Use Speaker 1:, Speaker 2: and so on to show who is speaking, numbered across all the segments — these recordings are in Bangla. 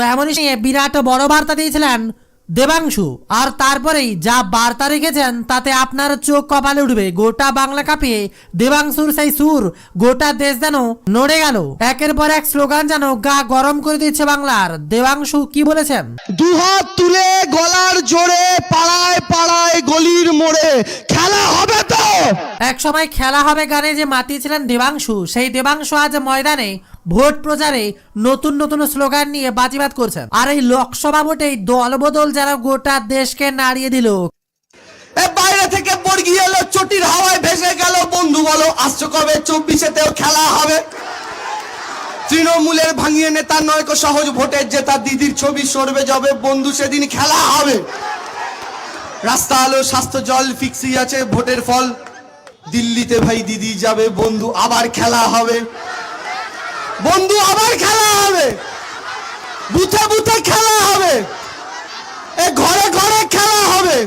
Speaker 1: এমনই বিরাট বড় বার্তা দিয়েছিলেন, দেবাংশু, আর তারপরেই যা বার্তা রেখেছেন, তাতে আপনার চোখ কপালে উঠবে। গোটা বাংলা কাঁপিয়ে দেবাংশুর সেই সুর, গোটা দেশ যেন নড়ে গেল। একের পর এক স্লোগান যেন গা গরম করে দিচ্ছে বাংলার। দেবাংশু, কি বলেছেন?
Speaker 2: দুহাত তুলে গলার জোরে পাড়ায় পাড়ায় গলির মোড়ে
Speaker 1: এক সময় খেলা হবে গানে যে মাতিয়েছিলেন দেবাংশু, সেই দেবাংশু আজ ময়দানে ভোট প্রচারে নতুন নতুন স্লোগান নিয়ে বাজিবাদ করছেন। আর এই লোকসভা ভোটেই দলবদল যারা গোটা দেশকে নাড়িয়ে দিল।
Speaker 2: বাইরে থেকে বর্গি এলো, চটির হাওয়ায় ভেসে গেল। বন্ধু বলো, আসছো কবে? চব্বিশেতেও খেলা হবে। তৃণমূলের ভাঙিয়ে নেতা নয় কো, সহজ ভোটের জেতা দিদির ছবি সরবে যাবে। বন্ধু, সেদিন খেলা হবে। রাস্তা আলো, স্বাস্থ্য জল ফিক্সই আছে, ভোটের ফল। দিল্লিতে ভাই দিদি যাবে, বন্ধু আবার খেলা হবে। বন্ধু আবার খেলা হবে। বুথে বুথে খেলা হবে। এ ঘরে ঘরে খেলা হবে।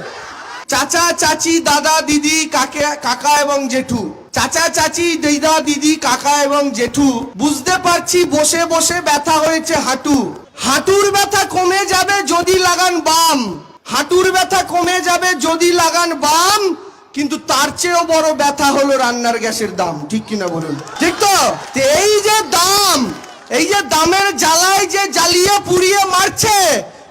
Speaker 2: চাচা, চাচি, দাদা, দিদি, কাকে, কাকা এবং জেঠু। চাচা, চাচি, দিদা, দিদি, কাকা এবং জেঠু। বুঝতে পারছি, বসে বসে ব্যথা হয়েছে হাঁটু। হাঁটুর ব্যথা কমে যাবে যদি লাগান বাম। হাঁটুর ব্যথা কমে যাবে যদি লাগান বাম। কিন্তু তার চেয়েও বড় ব্যথা হলো রান্নার গ্যাসের দাম, ঠিক কিনা বলুন? ঠিক তো? এই যে দাম, এই যে দামের জ্বালায় যে জ্বালিয়ে পুড়িয়ে মারছে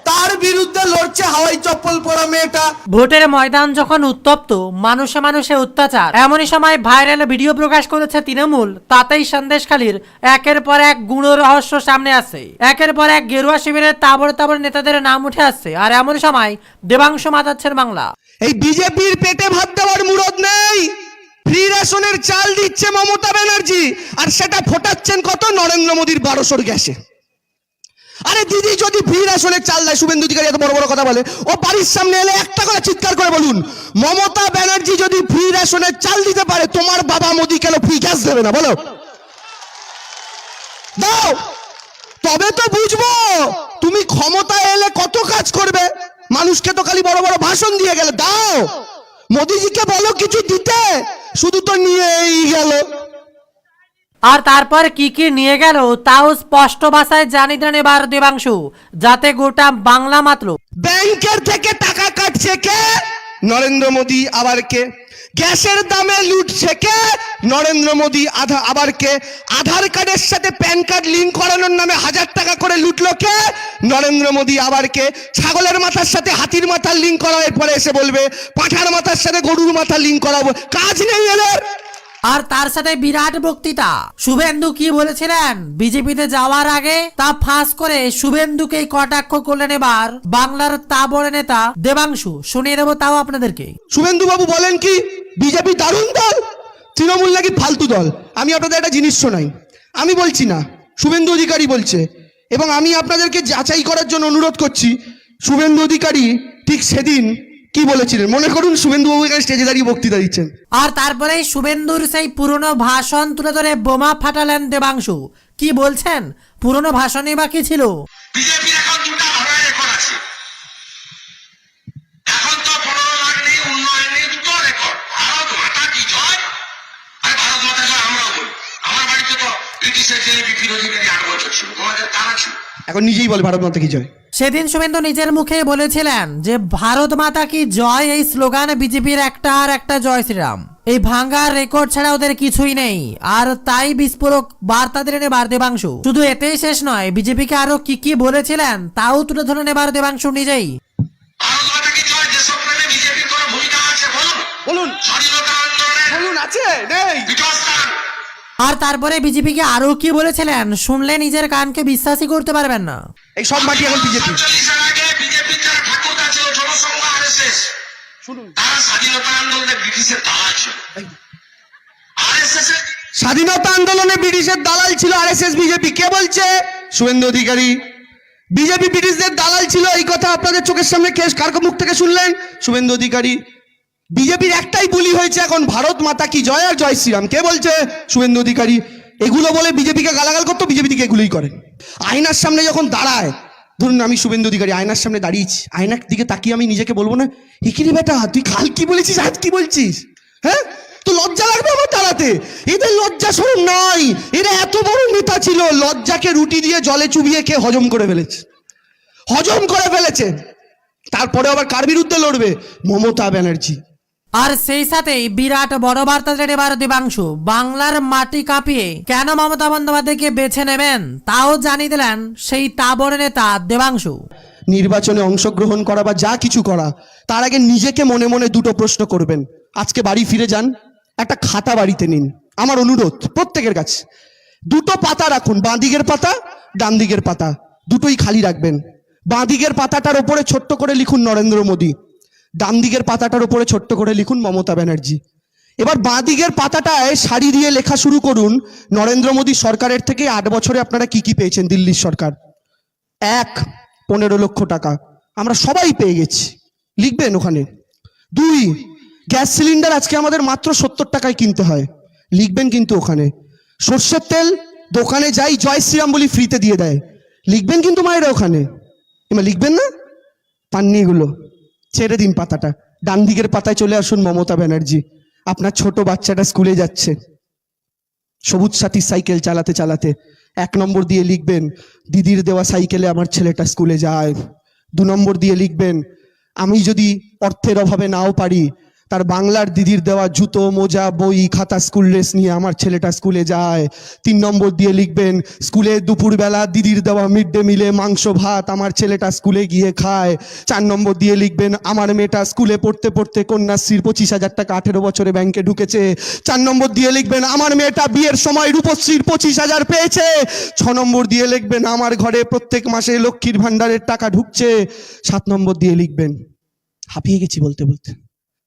Speaker 2: তার বিরুদ্ধে লড়ছে হাওয়াই চপ্পল পরা মেয়েটা।
Speaker 1: ভোটের ময়দান যখন উত্তপ্ত মানুষে মানুষে অত্যাচার। এমনই সময় ভাইরাল ভিডিও প্রকাশ করেছে তৃণমূল তাতেই সন্দেশখালীর একের পর এক গুঁড়ো রহস্য সামনে আসছে একের পর এক গেরুয়া শিবিরের তাবড় তাবড় নেতাদের নাম উঠে আসছে। আর এমন সময় দেবাংশ মাতাচ্ছেন বাংলা।
Speaker 2: এই বিজেপির পেটে ভাত দেওয়ার মুরদ নেই। ফ্রি রেশনের চাল দিচ্ছে মমতা ব্যানার্জি। আর সেটা ফোটাচ্ছেন কত নরেন্দ্র মোদীর বারোশোর গ্যাসে। আরে দিদি, যদি ফ্রি রেশনের চাল দেয়, শুভেন্দু অধিকারী এত বড় বড় কথা বলে। ও বাড়ির সামনে এলে একটা করে চিৎকার করে বলুন, মমতা ব্যানার্জি যদি ফ্রি রেশনের চাল দিতে পারে, তোমার বাবা মোদি কেন ফ্রি গ্যাস দেবে না? বলো। দাও। তবে তো বুঝব, তুমি ক্ষমতা এলে কত কাজ করবে? মানুষকে তো খালি বড় বড় ভাষণ দিয়ে গেলে। দাও। মোদিজিকে বলো কিছু দিতে। শুধু তো নিয়েই গেল।
Speaker 1: আর তারপর কি কি নিয়ে গেল, তাও স্পষ্ট ভাষায় জানি দেন এবার দেবাংশু যাতে গোটা বাংলা মাত্র।
Speaker 2: ব্যাংকের থেকে টাকা কাটছে কে? নরেন্দ্র মোদী আবার কে? গ্যাসের দামে লুটছে কে? নরেন্দ্র মোদী আধা আবার কে? আধার কার্ডের সাথে প্যান কার্ড লিঙ্ক করানোর নামে হাজার টাকা করে লুটলো কে? নরেন্দ্র মোদী আবার কে? ছাগলের মাথার সাথে হাতির মাথার লিঙ্ক করার পরে এসে বলবে, পাঠার মাথার সাথে গরুর মাথার লিঙ্ক করাবো। কাজ নেই এদের।
Speaker 1: আর তার সাথে বিরাট বক্তৃতা। শুভেন্দু কি বলেছিলেন? বিজেপিতে যাওয়ার আগে তা ফাঁস করে শুভেন্দুকেই কটাক্ষ করলেন এবার বাংলার তাবড় নেতা দেবাংশু। শুনিয়ে দেবো তাও আপনাদেরকে।
Speaker 2: শুভেন্দু বাবু বলেন কি, বিজেপি দারুণ দল, তৃণমূল নাকি ফালতু দল? আমি আপনাদের একটা জিনিস শোনাই। আমি বলছি না, শুভেন্দু অধিকারী বলছে। এবং আমি আপনাদেরকে যাচাই করার জন্য অনুরোধ করছি, শুভেন্দু অধিকারী ঠিক সেদিন কি বলেছিলেন? মনে করুন শুভেন্দু বাবু এখানে স্টেজে দাঁড়িয়ে বক্তৃতা দিচ্ছেন।
Speaker 1: আর তারপরে শুভেন্দুর সেই পুরনো ভাষণ তুলে ধরে বোমা ফাটালেন দেবাংশু। কি বলছেন? পুরনো ভাষণে বা কি ছিল?
Speaker 3: বিজেপির এখন দুটা ঘোড়ায় রেকর্ড আছে। এখন তো পনেরো লাখ নেই উন্নয়ন নেই দুটো রেকর্ড ভারত মাতা কি জয়? আর ভারত মাতা জয় আমরাও বলি। আমার বাড়িতে তো ব্রিটিশের জেলে বিপিন অধিকারী আট বছর ছিল। তোমাদের তারা ছিল।
Speaker 2: এখন নিজেই বলে ভারত মাতা কি জয়?
Speaker 1: সেদিন শুভেন্দু নিজের মুখে বলেছিলেন যে ভারত মাতা কি জয়? এই স্লোগান বিজেপির একটা আর একটা জয় শ্রীরাম। এই ভাঙ্গার রেকর্ড ছাড়া ওদের কিছুই নেই। আর তাই বিস্ফোরক বার্তা দিলেন এবার দেবাংশু। শুধু এতেই শেষ নয় বিজেপিকে আরও কি কি বলেছিলেন তাও তুলে ধরেন এবার দেবাংশু নিজেই।
Speaker 3: বলুন।
Speaker 2: বলুন। আছে নেই।
Speaker 1: আর তারপরে বিজেপিকে আরও কি বলেছিলেন? শুনলে নিজের কানকে বিশ্বাসই করতে পারবেন না।
Speaker 2: এই সব মাটি এখন বিজেপি।
Speaker 3: স্বাধীনতা আন্দোলনে ব্রিটিশের দালাল ছিল। আরএসএস এর
Speaker 2: স্বাধীনতা আন্দোলনে ব্রিটিশের দালাল ছিল আরএসএস বিজেপি। কে বলছে? শুভেন্দু অধিকারী। বিজেপি ব্রিটিশদের দালাল ছিল এই কথা আপনাদের চোখের সামনে কে কার মুখ থেকে শুনলেন? শুভেন্দু অধিকারী। বিজেপির একটাই বুলি হয়েছে এখন ভারত মাতা কি জয় আর জয় শ্রীরাম। কে বলছে? শুভেন্দু অধিকারী। এগুলো বলে বিজেপিকে গালাগাল করতো, বিজেপি দিকে এগুলোই করে। আয়নার সামনে যখন দাঁড়ায়, ধরুন আমি শুভেন্দু অধিকারী, আয়নার সামনে দাঁড়িয়েছি, আয়নার দিকে তাকিয়ে আমি নিজেকে বলব না হিকিরি বেটা, তুই কাল কি বলেছিস, আজ কি বলছিস? হ্যাঁ? তো লজ্জা লাগবে আমার দাঁড়াতে? এদের লজ্জা সরম নাই। এরা এত বড় নেতা ছিল, লজ্জাকে রুটি দিয়ে জলে চুবিয়ে খেয়ে হজম করে ফেলেছে। হজম করে ফেলেছে। তারপরে আবার কার বিরুদ্ধে লড়বে? মমতা ব্যানার্জি।
Speaker 1: আর সেই সাথেই বিরাট বড় বার্তা দিলেন এবার দেবাংশু বাংলার মাটি কাঁপিয়ে কেন মমতা বন্দ্যোপাধ্যায়কে বেছে নেবেন, তাও জানিয়ে দিলেন সেই তাবড় নেতা দেবাংশু।
Speaker 2: নির্বাচনে অংশগ্রহণ করা বা যা কিছু করা, তার আগে নিজেকে মনে মনে দুটো প্রশ্ন করবেন। আজকে বাড়ি ফিরে যান, একটা খাতা বাড়িতে নিন। আমার অনুরোধ, প্রত্যেকের কাছে। দুটো পাতা রাখুন, বাঁ দিকের পাতা, ডান দিকের পাতা। দুটোই খালি রাখবেন। বাঁ দিকের পাতাটার ওপরে ছোট্ট করে লিখুন নরেন্দ্র মোদী। ডান দিকের পাতাটার ওপরে ছোট্ট করে লিখুন মমতা ব্যানার্জি। এবার বাঁ দিকের পাতাটায় শাড়ি দিয়ে লেখা শুরু করুন, নরেন্দ্র মোদী সরকারের থেকে আট বছরে আপনারা কি কি পেয়েছেন দিল্লির সরকার? এক, পনেরো লক্ষ টাকা। আমরা সবাই পেয়ে গেছি। লিখবেন ওখানে। দুই, গ্যাস সিলিন্ডার আজকে আমাদের মাত্র সত্তর টাকায় কিনতে হয়। লিখবেন কিন্তু ওখানে। সর্ষের তেল দোকানে যাই জয় শ্রীরাম বলি ফ্রিতে দিয়ে দেয়। লিখবেন কিন্তু মায়েরা ওখানে। এবার লিখবেন না? পাননি এগুলো। ছেড়ে দিন পাতাটা। ডান দিকের পাতায় চলে আসুন মমতা ব্যানার্জি। আপনার ছোট বাচ্চাটা স্কুলে যাচ্ছে। সবুজ সাথী সাইকেল চালাতে চালাতে। এক নম্বর দিয়ে লিখবেন, দিদির দেওয়া সাইকেলে আমার ছেলেটা স্কুলে যায়। দু নম্বর দিয়ে লিখবেন, আমি যদি অর্থের অভাবে নাও পারি তার বাংলার দিদির দেওয়া জুতো, মোজা, বই, খাতা স্কুল ড্রেস নিয়ে আমার ছেলেটা স্কুলে যায়। তিন নম্বর দিয়ে লিখবেন স্কুলে দুপুরবেলা দিদির দেওয়া মিড ডে মিলে মাংস, ভাত আমার ছেলেটা স্কুলে গিয়ে খায়। চার নম্বর দিয়ে লিখবেন, আমার মেয়েটা স্কুলে পড়তে পড়তে কন্যাশ্রীর পঁচিশ হাজার টাকা আঠেরো বছরে ব্যাংকে ঢুকেছে। চার নম্বর দিয়ে লিখবেন, আমার মেয়েটা বিয়ের সময় রূপশ্রীর পঁচিশ হাজার পেয়েছে। ছ নম্বর দিয়ে লিখবেন, আমার ঘরে প্রত্যেক মাসে লক্ষ্মীর ভাণ্ডারের টাকা ঢুকছে। সাত নম্বর দিয়ে লিখবেন, হাঁপিয়ে গেছি বলতে বলতে।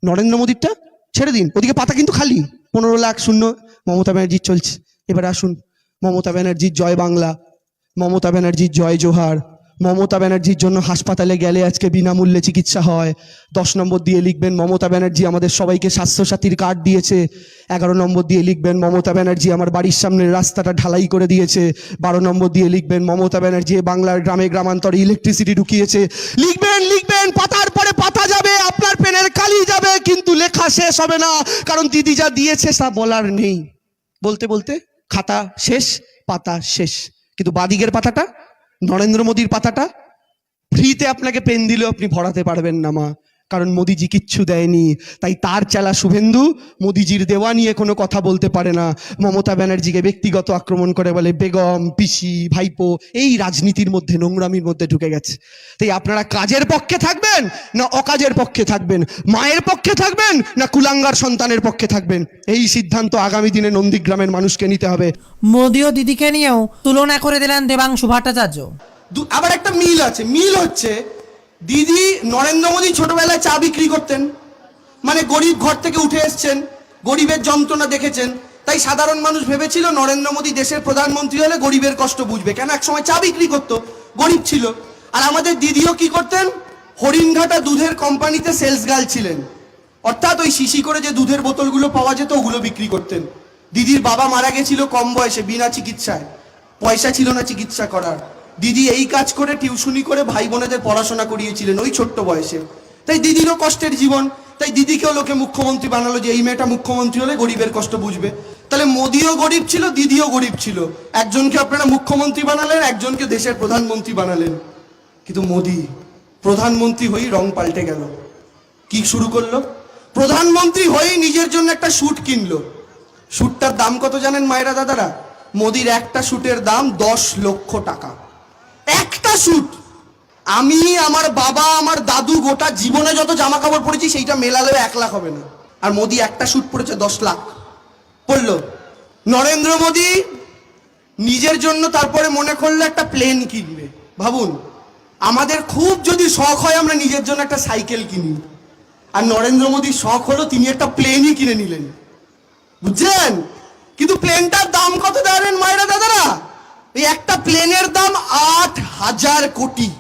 Speaker 2: নরেন্দ্র মোদীরটা ছেড়ে দিন। ওদিকে পাতা কিন্তু খালি। পনেরো লাখ শূন্য মমতা ব্যানার্জির চলছে। এবার আসুন, মমতা ব্যানার্জির জয় বাংলা, মমতা ব্যানার্জির জয় জোহার, মমতা ব্যানার্জির জন্য হাসপাতালে গেলে আজকে বিনামূল্যে চিকিৎসা হয়। দশ নম্বর দিয়ে লিখবেন, মমতা ব্যানার্জি আমাদের সবাইকে স্বাস্থ্যসাথীর কার্ড দিয়েছে। এগারো নম্বর দিয়ে লিখবেন, মমতা ব্যানার্জি আমার বাড়ির সামনের রাস্তাটা ঢালাই করে দিয়েছে। বারো নম্বর দিয়ে লিখবেন, মমতা ব্যানার্জি বাংলার গ্রামে গ্রামান্তরে ইলেকট্রিসিটি ঢুকিয়েছে। লিখবেন লিখবেন, পাতার পরে যাবে, আপনার পেনের কালি যাবে, কিন্তু লেখা শেষ হবে না। কারণ দিদি যা দিয়েছে, তা বলার নেই। বলতে বলতে খাতা শেষ, পাতা শেষ। কিন্তু বাদিকের পাতাটা, নরেন্দ্র মোদীর পাতাটা, ফ্রিতে আপনাকে পেন দিলেও আপনি ভরাতে পারবেন না, মা। কারণ মোদিজি কিচ্ছু দেয়নি। তাই তার চালা শুভেন্দু মোদিজির দেওয়া নিয়ে কোনো কথা বলতে পারে না। মমতা ব্যানার্জিকে ব্যক্তিগত আক্রমণ করে বলে বেগম পিসি ভাইপো এই রাজনীতির মধ্যে নোংরামির মধ্যে ঢুকে গেছে। তাই আপনারা কাজের পক্ষে থাকবেন না অকাজের পক্ষে থাকবেন? মায়ের পক্ষে থাকবেন না কুলাঙ্গার সন্তানের পক্ষে থাকবেন? এই সিদ্ধান্ত আগামী দিনে নন্দীগ্রামের মানুষকে নিতে হবে।
Speaker 1: মোদি ও দিদিকে নিয়েও তুলনা করে দিলেন দেবাংশু ভট্টাচার্য।
Speaker 2: আবার একটা মিল আছে। মিল হচ্ছে দিদি নরেন্দ্র মোদী ছোটবেলায় চা বিক্রি করতেন। মানে গরিব ঘর থেকে উঠে এসছেন, গরিবের যন্ত্রণা দেখেছেন। তাই সাধারণ মানুষ ভেবেছিল নরেন্দ্র মোদী দেশের প্রধানমন্ত্রী হলে গরিবের কষ্ট বুঝবে। কেন এক সময় চা বিক্রি করতো, গরিব ছিল। আর আমাদের দিদিও কি করতেন? হরিণঘাটা দুধের কোম্পানিতে সেলস গার্ল ছিলেন। অর্থাৎ ওই শিশি করে যে দুধের বোতলগুলো পাওয়া যেত, ওগুলো বিক্রি করতেন। দিদির বাবা মারা গেছিল কম বয়সে, বিনা চিকিৎসায়। পয়সা ছিল না চিকিৎসা করার। দিদি এই কাজ করে টিউশনি করে ভাই বোনেদের পড়াশোনা করিয়েছিলেন ওই ছোট্ট বয়সে। তাই দিদিরও কষ্টের জীবন। তাই দিদিকেও লোকে মুখ্যমন্ত্রী বানালো যে এই মেয়েটা মুখ্যমন্ত্রী হলে গরিবের কষ্ট বুঝবে। তাহলে মোদিও গরিব ছিল, দিদিও গরিব ছিল। একজনকে আপনারা মুখ্যমন্ত্রী বানালেন, একজনকে দেশের প্রধানমন্ত্রী বানালেন। কিন্তু মোদি, প্রধানমন্ত্রী হয়েই রং পাল্টে গেল। কি শুরু করল? প্রধানমন্ত্রী হয়েই নিজের জন্য একটা স্যুট কিনলো। স্যুটটার দাম কত জানেন মায়েরা দাদারা? মোদির একটা স্যুটের দাম দশ লক্ষ টাকা। একটা স্যুট আমি, আমার বাবা, আমার দাদু গোটা জীবনে যত জামা কাপড় পরেছি, সেইটা মেলালেও এক লাখ হবে না। আর মোদি একটা স্যুট পরেছে দশ লাখ। পড়ল। নরেন্দ্র মোদি নিজের জন্য তারপরে মনে করল একটা প্লেন কিনবে। ভাবুন, আমাদের খুব যদি শখ হয়, আমরা নিজের জন্য একটা সাইকেল কিনি। আর নরেন্দ্র মোদীর শখ হলো তিনি একটা প্লেনই কিনে নিলেন। বুঝছেন কিন্তু প্লেনটার দাম কত জানেন মায়েরা দাদারা? এই একটা প্লেনের দাম আট হাজার কোটি।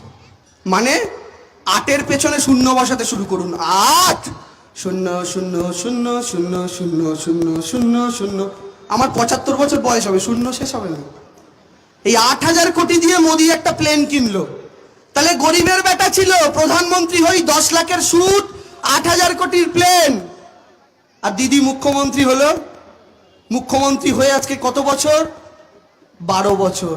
Speaker 2: মানে আটের পেছনে শূন্য বসাতে শুরু করুন। আট! শূন্য শূন্য শূন্য শূন্য শূন্য শূন্য শূন্য শূন্য। আমার পঁচাত্তর বছর বয়স হবে, শূন্য শেষ হবে না। এই আট হাজার কোটি দিয়ে মোদি একটা প্লেন কিনলো। তাহলে গরিবের বেটা ছিল, প্রধানমন্ত্রী হই দশ লাখের সুদ, আট হাজার কোটির প্লেন আর দিদি মুখ্যমন্ত্রী হলো। মুখ্যমন্ত্রী হয়ে আজকে কত বছর? বারো বছর।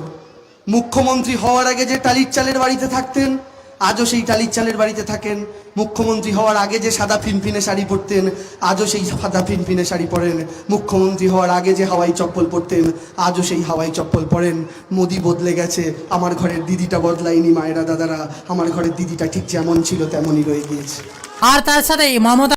Speaker 2: মুখ্যমন্ত্রী হওয়ার আগে যে টালির চালের বাড়িতে থাকতেন, আজও সেই টালির চালের বাড়িতে থাকেন। মুখ্যমন্ত্রী হওয়ার আগে যে সাদা ফিনফিনে শাড়ি পরতেন, আজও সেই সাদা ফিনফিনে শাড়ি পরেন। মুখ্যমন্ত্রী হওয়ার আগে যে হাওয়াই চপ্পল পরতেন, আজও সেই হাওয়াই চপ্পল পরেন। মোদি বদলে গেছে, আমার ঘরের দিদিটা বদলায়নি মায়েরা দাদারা। আমার ঘরের দিদিটা ঠিক যেমন ছিল, তেমনই রয়ে গিয়েছে।
Speaker 1: আর তার সাথেই মমতা